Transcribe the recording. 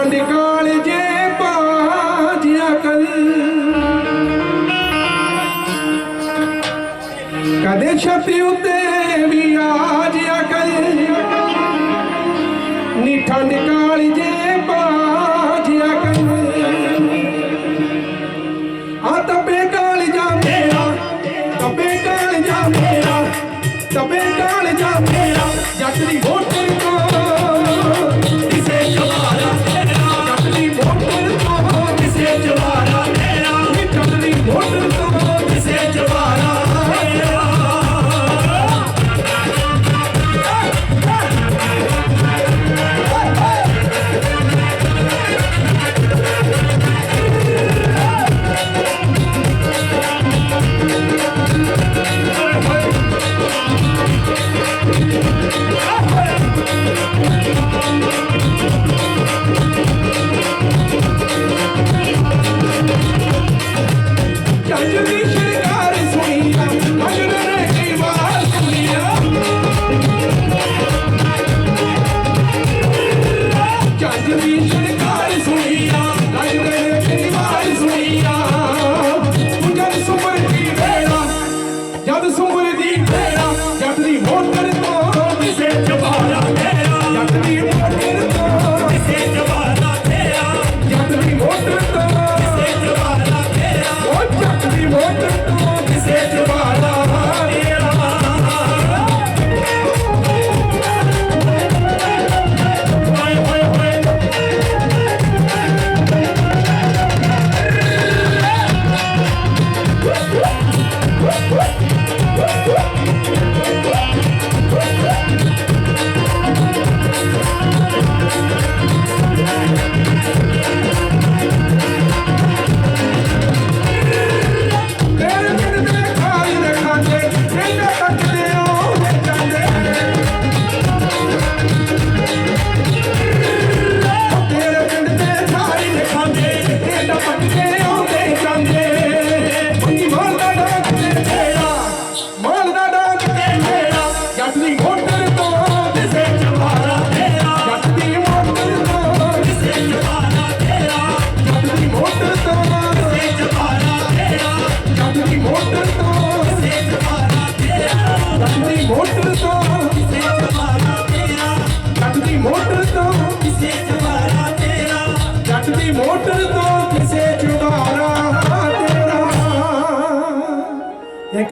ਚੰਦ ਕਾਲਜੇ ਪਾਜਿਆ ਕਲ ਕਦੇ ਛਾਤੀ ਉਤੇ ਵੀ ਆਜਿਆ ਕਲ ਨੀ ਠੰਡ ਕਾਲਜੇ ਪਾਜਿਆ ਕਲ ਆ ਤਪੇ ਕਾਲਜਾ ਮੇਰਾ, ਤਪੇ ਕਾਲਜਾ ਮੇਰਾ, ਤਪੇ ਕਾਲਜਾ ਮੇਰਾ, ਜੱਟ ਦੀ ਹੋਟ ভোট